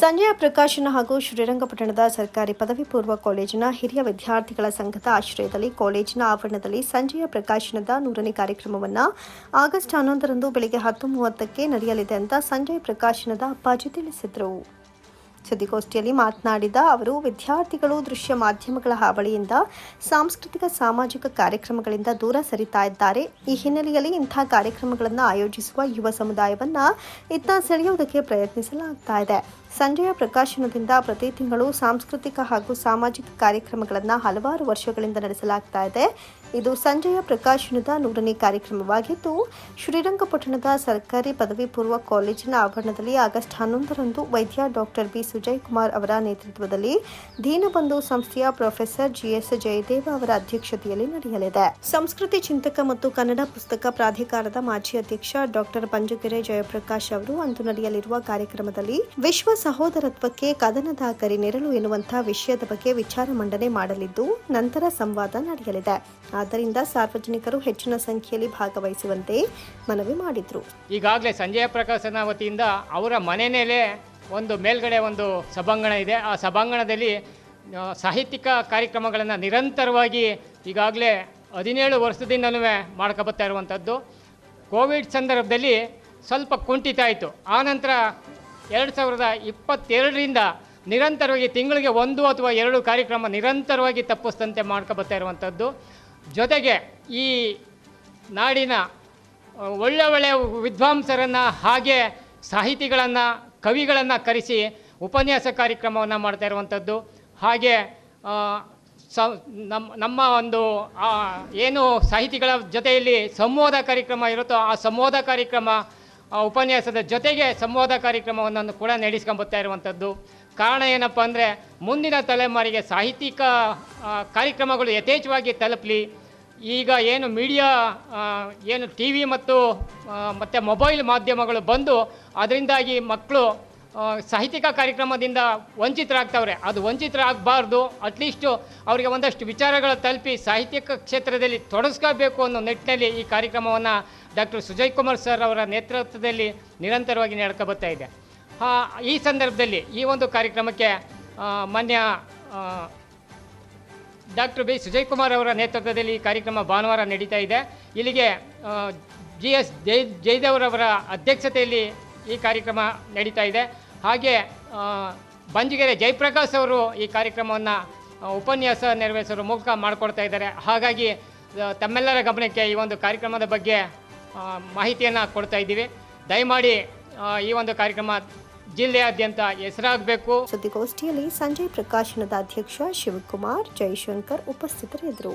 ಸಂಜಯ ಪ್ರಕಾಶನ ಹಾಗೂ ಶ್ರೀರಂಗಪಟ್ಟಣದ ಸರ್ಕಾರಿ ಪದವಿ ಪೂರ್ವ ಕಾಲೇಜಿನ ಹಿರಿಯ ವಿದ್ಯಾರ್ಥಿಗಳ ಸಂಘದ ಆಶ್ರಯದಲ್ಲಿ ಕಾಲೇಜಿನ ಆವರಣದಲ್ಲಿ ಸಂಜಯ ಪ್ರಕಾಶನದ ನೂರನೇ ಕಾರ್ಯಕ್ರಮವನ್ನು ಆಗಸ್ಟ್ ಹನ್ನೊಂದರಂದು ಬೆಳಗ್ಗೆ ಹತ್ತು ಮೂವತ್ತಕ್ಕೆ ನಡೆಯಲಿದೆ ಅಂತ ಸಂಜಯ ಪ್ರಕಾಶನದ ಅಪ್ಪಾಜಿ ತಿಳಿಸಿದರು. ಸುದ್ದಿಗೋಷ್ಠಿಯಲ್ಲಿ ಮಾತನಾಡಿದ ಅವರು, ವಿದ್ಯಾರ್ಥಿಗಳು ದೃಶ್ಯ ಮಾಧ್ಯಮಗಳ ಹಾವಳಿಯಿಂದ ಸಾಂಸ್ಕೃತಿಕ ಸಾಮಾಜಿಕ ಕಾರ್ಯಕ್ರಮಗಳಿಂದ ದೂರ ಸರಿತಾ ಇದ್ದಾರೆ. ಈ ಹಿನ್ನೆಲೆಯಲ್ಲಿ ಇಂಥ ಕಾರ್ಯಕ್ರಮಗಳನ್ನು ಆಯೋಜಿಸುವ ಯುವ ಸಮುದಾಯವನ್ನು ಇತ್ತ ಸೆಳೆಯುವುದಕ್ಕೆ ಪ್ರಯತ್ನಿಸಲಾಗ್ತಾ ಇದೆ. ಸಂಜೆಯ ಪ್ರಕಾಶನದಿಂದ ಪ್ರತಿ ತಿಂಗಳು ಸಾಂಸ್ಕೃತಿಕ ಹಾಗೂ ಸಾಮಾಜಿಕ ಕಾರ್ಯಕ್ರಮಗಳನ್ನು ಹಲವಾರು ವರ್ಷಗಳಿಂದ ನಡೆಸಲಾಗ್ತಾ ಇದೆ. ಇದು ಸಂಜೆಯ ಪ್ರಕಾಶನದ ನೂರನೇ ಕಾರ್ಯಕ್ರಮವಾಗಿದ್ದು, ಶ್ರೀರಂಗಪಟ್ಟಣದ ಸರ್ಕಾರಿ ಪದವಿ ಪೂರ್ವ ಕಾಲೇಜಿನ ಆವರಣದಲ್ಲಿ ಆಗಸ್ಟ್ ಹನ್ನೊಂದರಂದು ವೈದ್ಯ ಡಾಕ್ಟರ್ ಬಿ ಸುಜಯ್ ಕುಮಾರ್ ಅವರ ನೇತೃತ್ವದಲ್ಲಿ ದೀನಬಂಧು ಸಂಸ್ಥೆಯ ಪ್ರೊಫೆಸರ್ ಜಿಎಸ್ ಜಯದೇವ ಅವರ ಅಧ್ಯಕ್ಷತೆಯಲ್ಲಿ ನಡೆಯಲಿದೆ. ಸಂಸ್ಕೃತಿ ಚಿಂತಕ ಮತ್ತು ಕನ್ನಡ ಪುಸ್ತಕ ಪ್ರಾಧಿಕಾರದ ಮಾಜಿ ಅಧ್ಯಕ್ಷ ಡಾಕ್ಟರ್ ಪಂಜಗೆರೆ ಜಯಪ್ರಕಾಶ್ ಅವರು ಅಂದು ನಡೆಯಲಿರುವ ಕಾರ್ಯಕ್ರಮದಲ್ಲಿ ವಿಶ್ವ ಸಹೋದರತ್ವಕ್ಕೆ ಕದನದ ದಾಖಲೆ ನೆರಳು ಎನ್ನುವಂತಹ ವಿಷಯದ ಬಗ್ಗೆ ವಿಚಾರ ಮಂಡನೆ ಮಾಡಲಿದ್ದು ನಂತರ ಸಂವಾದ ನಡೆಯಲಿದೆ. ಆದ್ದರಿಂದ ಸಾರ್ವಜನಿಕರು ಹೆಚ್ಚಿನ ಸಂಖ್ಯೆಯಲ್ಲಿ ಭಾಗವಹಿಸುವಂತೆ ಮನವಿ ಮಾಡಿದ್ರು. ಈಗಾಗಲೇ ಸಂಜಯ ಪ್ರಕಾಶನ ವತಿಯಿಂದ ಅವರ ಮನೆ ಮೇಲೆ ಒಂದು ಮೇಲ್ಗಡೆ ಒಂದು ಸಭಾಂಗಣ ಇದೆ. ಆ ಸಭಾಂಗಣದಲ್ಲಿ ಸಾಹಿತ್ಯಿಕ ಕಾರ್ಯಕ್ರಮಗಳನ್ನು ನಿರಂತರವಾಗಿ ಈಗಾಗಲೇ ಹದಿನೇಳು ವರ್ಷದಿಂದಲೂ ಮಾಡ್ಕೊಬತ್ತಾ ಇರುವಂಥದ್ದು. ಕೋವಿಡ್ ಸಂದರ್ಭದಲ್ಲಿ ಸ್ವಲ್ಪ ಕುಂಠಿತ ಆಯಿತು. ಆನಂತರ ಎರಡು ಸಾವಿರದ ಇಪ್ಪತ್ತೆರಡರಿಂದ ನಿರಂತರವಾಗಿ ತಿಂಗಳಿಗೆ ಒಂದು ಅಥವಾ ಎರಡು ಕಾರ್ಯಕ್ರಮ ನಿರಂತರವಾಗಿ ತಪ್ಪಿಸ್ತಂತೆ ಮಾಡ್ಕೊಬತ್ತಾ ಇರುವಂಥದ್ದು. ಜೊತೆಗೆ ಈ ನಾಡಿನ ಒಳ್ಳೆ ಒಳ್ಳೆಯ ವಿದ್ವಾಂಸರನ್ನು ಹಾಗೆ ಸಾಹಿತಿಗಳನ್ನು, ಕವಿಗಳನ್ನು ಕರೆಸಿ ಉಪನ್ಯಾಸ ಕಾರ್ಯಕ್ರಮವನ್ನು ಮಾಡ್ತಾ ಇರುವಂಥದ್ದು. ಹಾಗೆ ಸ ನಮ್ಮ ನಮ್ಮ ಒಂದು ಏನು ಸಾಹಿತಿಗಳ ಜೊತೆಯಲ್ಲಿ ಸಂವಾದ ಕಾರ್ಯಕ್ರಮ ಇರುತ್ತೋ ಆ ಸಂವಾದ ಕಾರ್ಯಕ್ರಮ ಆ ಉಪನ್ಯಾಸದ ಜೊತೆಗೆ ಸಂವಾದ ಕಾರ್ಯಕ್ರಮವನ್ನು ಕೂಡ ನಡೆಸ್ಕೊಂಬತ್ತಾ ಇರುವಂಥದ್ದು. ಕಾರಣ ಏನಪ್ಪ ಅಂದರೆ, ಮುಂದಿನ ತಲೆಮಾರಿಗೆ ಸಾಹಿತ್ಯಿಕ ಕಾರ್ಯಕ್ರಮಗಳು ಯಥೇಚ್ಛವಾಗಿ ತಲುಪಲಿ. ಈಗ ಏನು ಮೀಡಿಯಾ ಏನು ಟಿ ವಿ ಮತ್ತು ಮತ್ತು ಮೊಬೈಲ್ ಮಾಧ್ಯಮಗಳು ಬಂದು, ಅದರಿಂದಾಗಿ ಮಕ್ಕಳು ಸಾಹಿತ್ಯಿಕ ಕಾರ್ಯಕ್ರಮದಿಂದ ವಂಚಿತರಾಗ್ತವ್ರೆ. ಅದು ವಂಚಿತರಾಗಬಾರ್ದು. ಅಟ್ಲೀಸ್ಟು ಅವರಿಗೆ ಒಂದಷ್ಟು ವಿಚಾರಗಳ ತಲುಪಿ ಸಾಹಿತ್ಯಿಕ ಕ್ಷೇತ್ರದಲ್ಲಿ ತೊಡಗಿಸ್ಕೋಬೇಕು ಅನ್ನೋ ನಿಟ್ಟಿನಲ್ಲಿ ಈ ಕಾರ್ಯಕ್ರಮವನ್ನು ಡಾಕ್ಟರ್ ಸುಜಯ್ ಕುಮಾರ್ ಸರ್ ಅವರ ನೇತೃತ್ವದಲ್ಲಿ ನಿರಂತರವಾಗಿ ನಡ್ಕೊಬತ್ತಾ ಇದೆ. ಈ ಸಂದರ್ಭದಲ್ಲಿ ಈ ಒಂದು ಕಾರ್ಯಕ್ರಮಕ್ಕೆ ಮಾನ್ಯ ಡಾಕ್ಟರ್ ಬಿ ಸುಜಯ್ ಕುಮಾರ್ ಅವರ ನೇತೃತ್ವದಲ್ಲಿ ಈ ಕಾರ್ಯಕ್ರಮ ಭಾನುವಾರ ನಡೀತಾ ಇದೆ. ಇಲ್ಲಿಗೆ ಜಿ ಎಸ್ ಜೈ ಜಯದೇವ್ರವರ ಅಧ್ಯಕ್ಷತೆಯಲ್ಲಿ ಈ ಕಾರ್ಯಕ್ರಮ ನಡೀತಾ ಇದೆ. ಹಾಗೆ ಬಂಜಿಗೆರೆ ಜಯಪ್ರಕಾಶ್ ಅವರು ಈ ಕಾರ್ಯಕ್ರಮವನ್ನು ಉಪನ್ಯಾಸ ನೆರವೇರಿಸೋರ ಮೂಲಕ ಮಾಡಿಕೊಡ್ತಾ ಇದ್ದಾರೆ. ಹಾಗಾಗಿ ತಮ್ಮೆಲ್ಲರ ಗಮನಕ್ಕೆ ಈ ಒಂದು ಕಾರ್ಯಕ್ರಮದ ಬಗ್ಗೆ ಮಾಹಿತಿಯನ್ನು ಕೊಡ್ತಾ ಇದ್ದೀವಿ. ದಯಮಾಡಿ ಈ ಒಂದು ಕಾರ್ಯಕ್ರಮ ಜಿಲ್ಲೆಯಾದ್ಯಂತ ಹೆಸರಾಗಬೇಕು. ಸುದ್ದಿಗೋಷ್ಠಿಯಲ್ಲಿ ಸಂಜಯ್ ಪ್ರಕಾಶನದ ಅಧ್ಯಕ್ಷ ಶಿವಕುಮಾರ್, ಜೈಶಂಕರ್ ಉಪಸ್ಥಿತರಿದ್ದರು.